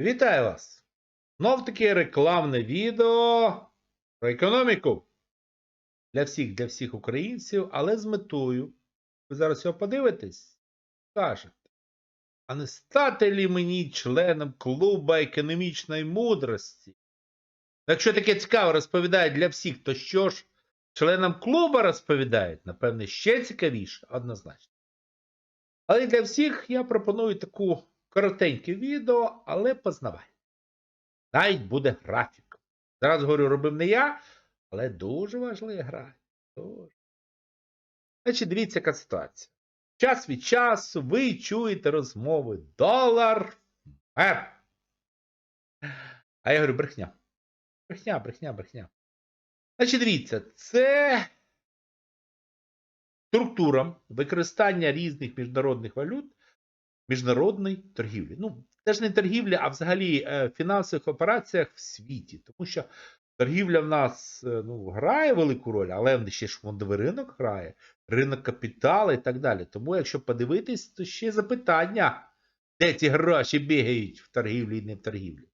Вітаю вас! Знов таки рекламне відео про економіку для всіх, для всіх українців, але з метою. Ви зараз його подивитесь, скажете. А не стати лі мені членом клуба економічної мудрості? Якщо таке цікаво розповідає для всіх, то що ж членам клуба розповідають? Напевне, ще цікавіше, однозначно. Але для всіх я пропоную таку коротеньке відео, але познавай. Навіть буде графік. Зараз говорю, робив не я, але дуже важливий графік. Дуже. Значить, дивіться, яка ситуація. Час від часу ви чуєте розмови долар мер. А я говорю, брехня. Брехня, брехня, брехня. Значить, дивіться, це структура використання різних міжнародних валют міжнародної торгівлі. Ну, це ж не торгівля, а взагалі е, в фінансових операціях в світі. Тому що торгівля в нас е, ну, грає велику роль, але ще ж фондовий ринок грає, ринок капіталу і так далі. Тому, якщо подивитись, то ще запитання, де ці гроші бігають в торгівлі і не в торгівлі.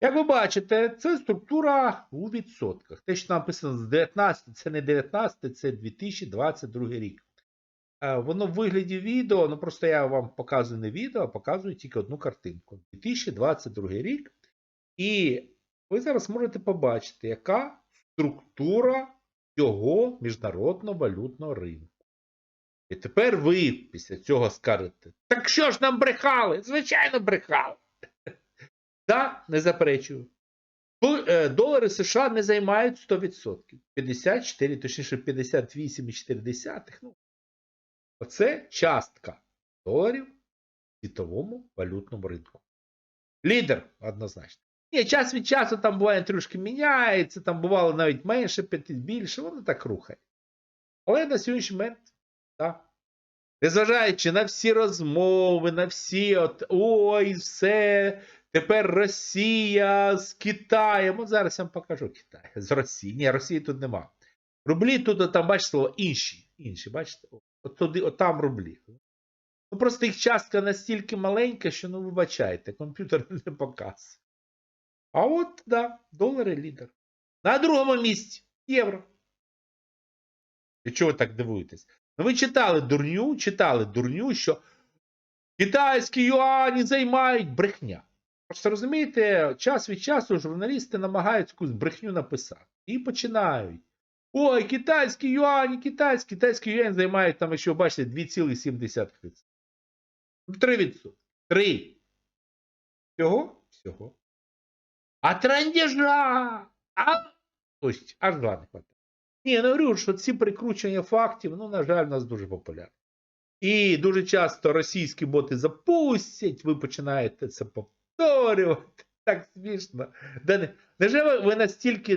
Як ви бачите, це структура у відсотках. Те, що написано з 19, це не 19, це 2022 рік. Е, Воно в вигляді відео, ну просто я вам показую не відео, а показую тільки одну картинку. 2022 рік. І ви зараз можете побачити, яка структура цього міжнародного валютного ринку. І тепер ви після цього скажете: так що ж нам брехали? Звичайно, брехали. Так, не заперечую. Е, Долари США не займають 100%. 54, точніше 58,4. Ну, Оце частка доларів в світовому валютному ринку. Лідер однозначно. Ні, час від часу там буває трошки міняється, там бувало навіть менше, більше, воно так рухає. Але на сьогоднішній момент, так. Незважаючи на всі розмови, на всі от ой, все, тепер Росія з Китаєм. От зараз я вам покажу Китай. З Росії. Ні, Росії тут нема. Рублі тут, там, бачите, слово, інші. Інші, бачите? От туди, от там рублі. Ну просто їх частка настільки маленька, що ну вибачайте, комп'ютер не показує. А от, да, долари лідер. На другому місці євро. І чого ви так дивуєтесь? Ну ви читали дурню, читали дурню, що китайські юані займають брехня. Просто розумієте, час від часу журналісти намагаються якусь брехню написати. І починають. Ой, китайські юані, китайські, китайські юані займають там, якщо бачите, 2,7%. 3%. 3. Всього? Всього. А трендежа! А? Тобто, аж два не хватає. Ні, я не говорю, що ці прикручення фактів, ну, на жаль, у нас дуже популярні. І дуже часто російські боти запустять, ви починаєте це повторювати. Так смішно. Невже ви, ви настільки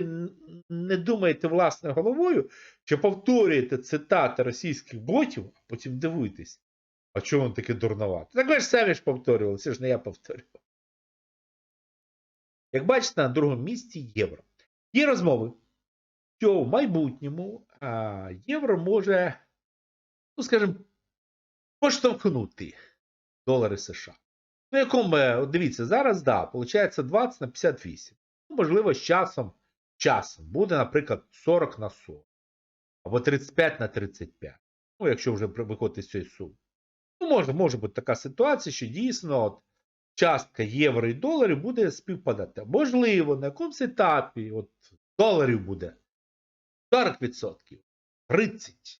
не думаєте власною головою, що повторюєте цитати російських ботів, а потім дивуєтесь, а чому він таке дурновато? Так ви ж самі ж повторювали, це ж не я повторював. Як бачите, на другому місці євро. Є розмови, що в майбутньому а, євро може, ну скажімо, поштовхнути долари США. Ну, якому, от дивіться, зараз, да, виходить 20 на 58. Ну, можливо, з часом, часом буде, наприклад, 40 на 40. Або 35 на 35. Ну, якщо вже виходити з цієї суми. Ну, може, може бути така ситуація, що дійсно от, частка євро і доларів буде співпадати. Можливо, на якомусь етапі от, доларів буде 40%, 30%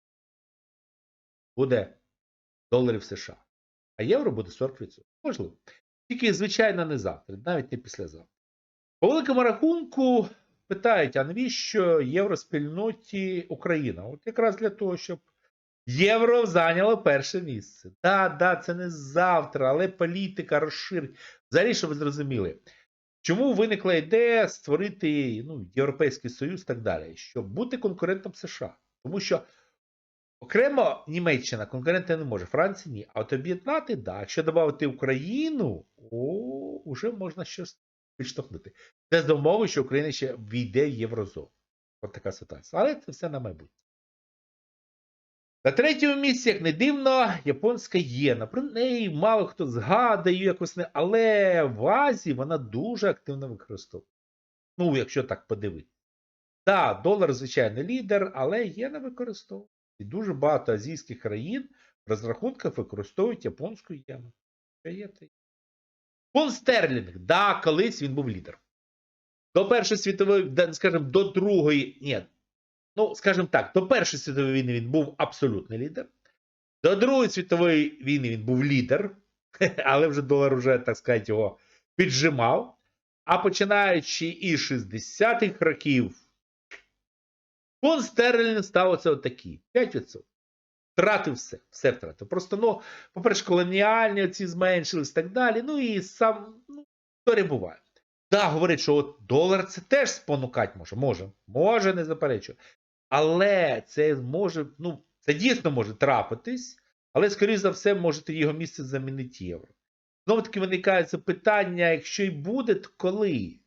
буде доларів США. А євро буде 40%. Можливо. Тільки, звичайно, не завтра, навіть не післязавтра. По великому рахунку питають, а навіщо євроспільноті Україна? От якраз для того, щоб євро зайняло перше місце. Так, да, це не завтра, але політика розширить. Взагалі, щоб ви зрозуміли, чому виникла ідея створити ну, Європейський Союз і так далі, щоб бути конкурентом США. Тому що Окремо Німеччина конкурента не може, Франція ні. А от об'єднати, да. Якщо додати Україну, о, вже можна щось підштовхнути. Це з умови, що Україна ще війде в Єврозону. От така ситуація. Але це все на майбутнє. На третьому місці, як не дивно, японська єна. Про неї мало хто згадує якось не, але в Азії вона дуже активно використовується. Ну, якщо так подивитися. Так, долар, звичайно, лідер, але єна використовує. І дуже багато азійських країн в розрахунках використовують японську єну. Фунт стерлінг, да, колись він був лідером. До Першої світової, скажімо, до Другої, ні, ну, скажімо так, до Першої світової війни він був абсолютний лідер. До Другої світової війни він був лідер, але вже долар вже, так сказати, його піджимав. А починаючи із 60-х років, фонд стерлінг став оце отакий, 5%. Втратив все, все втратив. Просто, ну, по-перше, колоніальні оці зменшились і так далі. Ну і сам, ну, історія буває. Да, говорить, що от долар це теж спонукати може. Може, може, не заперечую. Але це може, ну, це дійсно може трапитись, але, скоріш за все, можете його місце замінити євро. Знову таки виникає запитання, якщо й буде, то коли?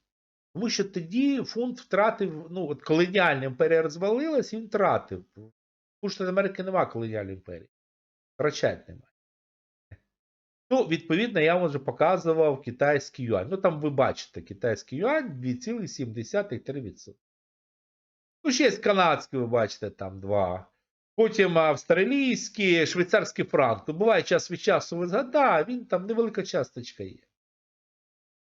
Тому що тоді фунт втратив, ну, от колоніальна імперія розвалилась, він втратив. У Штатів Америки нема колоніальної імперії. Втрачати немає. Ну, відповідно, я вам вже показував китайський юань. Ну, там ви бачите, китайський юань 2,7-3%. Ну, ще є канадський, ви бачите, там 2. Потім австралійський, швейцарський франк. Ну, буває час від часу ви згадає, він там невелика часточка є.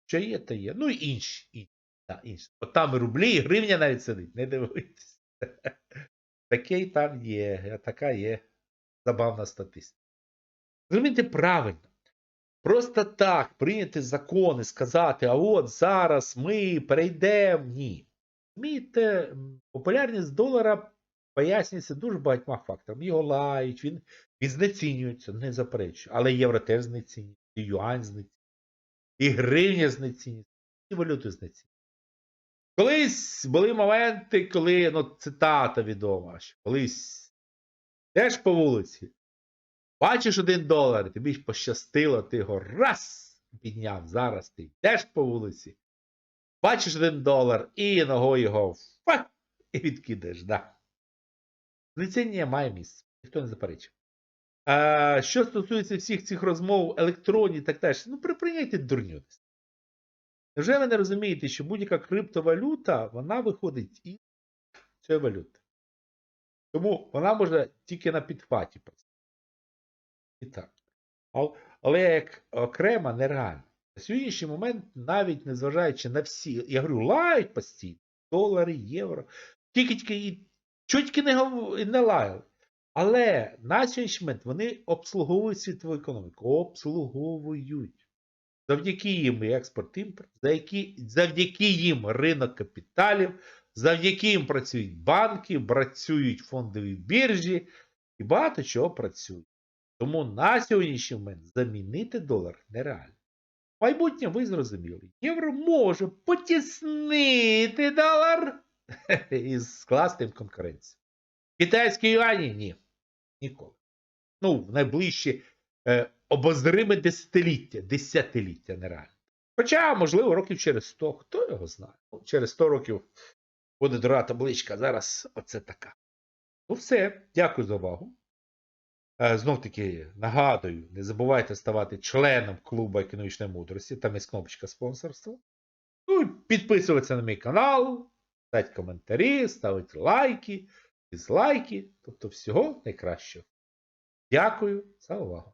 Що є, то є. Ну і інші. Да, інші. От там і рублі, і гривня навіть сидить, не дивуйтесь. Таке там є, така є забавна статистика. Зрозумійте правильно. Просто так прийняти закони, сказати, а от зараз ми перейдемо. Ні. Розумієте, популярність долара пояснюється дуже багатьма факторами. Його лають, він, він знецінюється, не заперечую. Але євро теж знецінюється, і юань знецінюється, і гривня знецінюється, і валюти знецінюються. Колись були моменти, коли, ну, цитата відома, що колись теж по вулиці, бачиш один долар, тобі пощастило, ти його раз підняв. Зараз ти йдеш по вулиці, бачиш один долар і ногою його фак, і відкидаєш. Да. Знецінення має місце, ніхто не заперечив. Що стосується всіх цих розмов, електронні так далі, ну припиняйте дурню. Невже ви не розумієте, що будь-яка криптовалюта, вона виходить із цієї валюти? Тому вона може тільки на підхваті працювати. І так. Але як окрема нереально. На сьогоднішній момент, навіть незважаючи на всі, я говорю, лають постійно, долари, євро, тільки тільки і чутки не, не лаяли. Але на сьогоднішній момент вони обслуговують світову економіку. Обслуговують. Завдяки їм і експорт імпорт, завдяки, їм ринок капіталів, завдяки їм працюють банки, працюють фондові біржі і багато чого працює. Тому на сьогоднішній момент замінити долар нереально. Майбутнє ви зрозуміли. Євро може потіснити долар і скласти їм конкуренцію. Китайські юані ні. Ніколи. Ну, в найближчі обозриме десятиліття, десятиліття нереально. Хоча, можливо, років через 100, хто його знає. Ну, через 100 років буде друга табличка, зараз оце така. Ну все, дякую за увагу. Е, Знов таки нагадую, не забувайте ставати членом клубу економічної мудрості, там є кнопочка спонсорства. Ну і підписуватися на мій канал, ставити коментарі, ставити лайки, дизлайки. Тобто всього найкращого. Дякую за увагу.